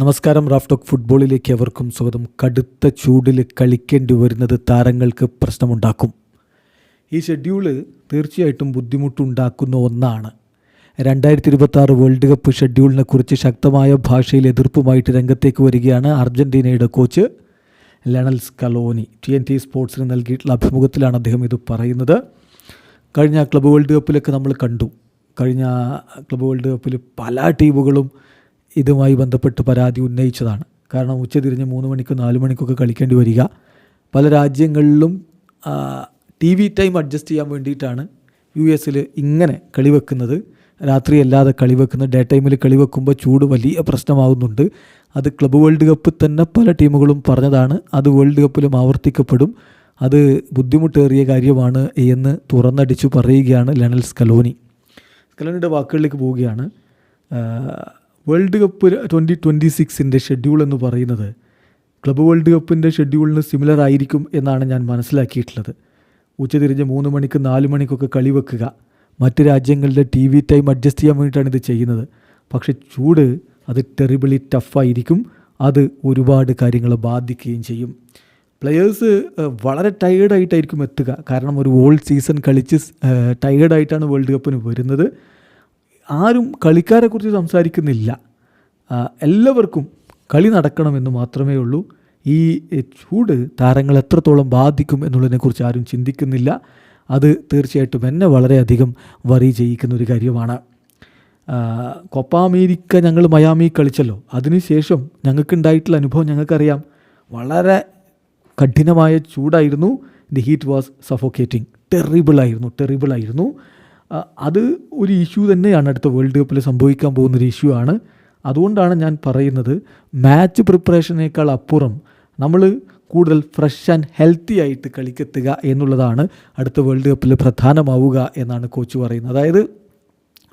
നമസ്കാരം റാഫ്റ്റോക്ക് ഫുട്ബോളിലേക്ക് അവർക്കും സ്വാഗതം. കടുത്ത ചൂടിൽ കളിക്കേണ്ടി വരുന്നത് താരങ്ങൾക്ക് പ്രശ്നമുണ്ടാക്കും. ഈ ഷെഡ്യൂൾ തീർച്ചയായിട്ടും ബുദ്ധിമുട്ടുണ്ടാക്കുന്ന ഒന്നാണ്. രണ്ടായിരത്തി ഇരുപത്തി വേൾഡ് കപ്പ് ഷെഡ്യൂളിനെ കുറിച്ച് ശക്തമായ ഭാഷയിൽ എതിർപ്പുമായിട്ട് രംഗത്തേക്ക് വരികയാണ് അർജന്റീനയുടെ coach Lionel Scaloni T N T സ്പോർട്സിന് നൽകിയിട്ടുള്ള അഭിമുഖത്തിലാണ് അദ്ദേഹം ഇത് പറയുന്നത്. കഴിഞ്ഞ ക്ലബ് വേൾഡ് കപ്പിലൊക്കെ നമ്മൾ കണ്ടു. കഴിഞ്ഞ ക്ലബ് വേൾഡ് കപ്പിൽ പല ടീമുകളും ഇതുമായി ബന്ധപ്പെട്ട് പരാതി ഉന്നയിച്ചതാണ്. കാരണം ഉച്ചതിരിഞ്ഞ് മൂന്ന് മണിക്കും നാല് മണിക്കൊക്കെ കളിക്കേണ്ടി വരിക. പല രാജ്യങ്ങളിലും ടി വി ടൈം അഡ്ജസ്റ്റ് ചെയ്യാൻ വേണ്ടിയിട്ടാണ് യു എസിൽ ഇങ്ങനെ കളി വെക്കുന്നത് രാത്രി അല്ലാതെ കളി വെക്കുന്നത് ഡേ ടൈമിൽ കളി വെക്കുമ്പോൾ ചൂട് വലിയ പ്രശ്നമാകുന്നുണ്ട് അത് ക്ലബ് വേൾഡ് കപ്പിൽ തന്നെ പല ടീമുകളും പറഞ്ഞതാണ്. അത് വേൾഡ് കപ്പിലും ആവർത്തിക്കപ്പെടും. അത് ബുദ്ധിമുട്ടേറിയ കാര്യമാണ് എന്ന് തുറന്നടിച്ചു പറയുകയാണ് ലണൽ സ്കലോനി. സ്കലോനിയുടെ വാക്കുകളിലേക്ക് പോവുകയാണ്. വേൾഡ് കപ്പ് ട്വന്റി ട്വന്റി സിക്സിന്റെ ഷെഡ്യൂൾ എന്ന് പറയുന്നത് ക്ലബ് വേൾഡ് കപ്പിന്റെ ഷെഡ്യൂളിന് സിമിലർ ആയിരിക്കും എന്നാണ് ഞാൻ മനസ്സിലാക്കിയിട്ടുള്ളത്. ഉച്ചതിരിഞ്ഞ് മൂന്ന് മണിക്ക് നാല് മണിക്കൊക്കെ കളി വെക്കുക. മറ്റ് രാജ്യങ്ങളുടെ ടി വി ടൈം അഡ്ജസ്റ്റ് ചെയ്യാൻ വേണ്ടിയിട്ടാണ് ഇത് ചെയ്യുന്നത്. പക്ഷേ ചൂട് അത് ടെറിബിളി ടഫായിരിക്കും അത് ഒരുപാട് കാര്യങ്ങൾ ബാധിക്കുകയും ചെയ്യും. പ്ലെയേഴ്സ് വളരെ ടയേർഡായിട്ടായിരിക്കും എത്തുക. കാരണം ഒരു ഓൾഡ് സീസൺ കളിച്ച് ടയേർഡായിട്ടാണ് വേൾഡ് കപ്പിന് വരുന്നത്. ആരും കളിക്കാരെക്കുറിച്ച് സംസാരിക്കുന്നില്ല. എല്ലാവർക്കും കളി നടക്കണമെന്ന് മാത്രമേ ഉള്ളൂ. ഈ ചൂട് താരങ്ങൾ എത്രത്തോളം ബാധിക്കും എന്നുള്ളതിനെക്കുറിച്ച് ആരും ചിന്തിക്കുന്നില്ല. അത് തീർച്ചയായിട്ടും എന്നെ വളരെയധികം വറി ചെയ്യിക്കുന്ന ഒരു കാര്യമാണ്. കൊപ്പ അമേരിക്ക ഞങ്ങൾ മയാമി കളിച്ചല്ലോ. അതിനുശേഷം ഞങ്ങൾക്കുണ്ടായിട്ടുള്ള അനുഭവം ഞങ്ങൾക്കറിയാം. വളരെ കഠിനമായ ചൂടായിരുന്നു. The heat was suffocating. ടെറിബിളായിരുന്നു ടെറിബിളായിരുന്നു. അത് ഒരു ഇഷ്യൂ തന്നെയാണ് അടുത്ത വേൾഡ് കപ്പിൽ സംഭവിക്കാൻ പോകുന്നൊരു ഇഷ്യൂ ആണ്. അതുകൊണ്ടാണ് ഞാൻ പറയുന്നത് മാച്ച് പ്രിപ്പറേഷനേക്കാൾ അപ്പുറം നമ്മൾ കൂടുതൽ ഫ്രഷ് ആൻഡ് ഹെൽത്തി ആയിട്ട് കളിക്കെത്തുക എന്നുള്ളതാണ് അടുത്ത വേൾഡ് കപ്പിൽ പ്രധാനമാവുക എന്നാണ് കോച്ച് പറയുന്നത്. അതായത്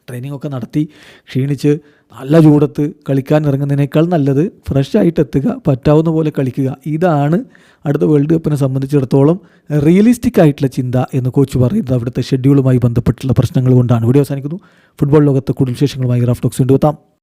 ട്രെയിനിങ് ഒക്കെ നടത്തി ക്ഷീണിച്ച് നല്ല ചൂടത്ത് കളിക്കാൻ ഇറങ്ങുന്നതിനേക്കാൾ നല്ലത് ഫ്രഷ് ആയിട്ട് എത്തുക പറ്റാവുന്ന പോലെ കളിക്കുക. ഇതാണ് അടുത്ത വേൾഡ് കപ്പിനെ സംബന്ധിച്ചിടത്തോളം റിയലിസ്റ്റിക് ആയിട്ടുള്ള ചിന്ത എന്ന് കോച്ച് പറയുന്നത്. അവിടുത്തെ ഷെഡ്യൂളുമായി ബന്ധപ്പെട്ടുള്ള പ്രശ്നങ്ങൾ കൊണ്ടാണ്. ഇവിടെ അവസാനിക്കുന്നു. ഫുട്ബോൾ ലോകത്തെ കൂടുതൽ വിശേഷങ്ങളുമായി റാഫ്റ്റോക്സ് കൊണ്ടുവെത്താം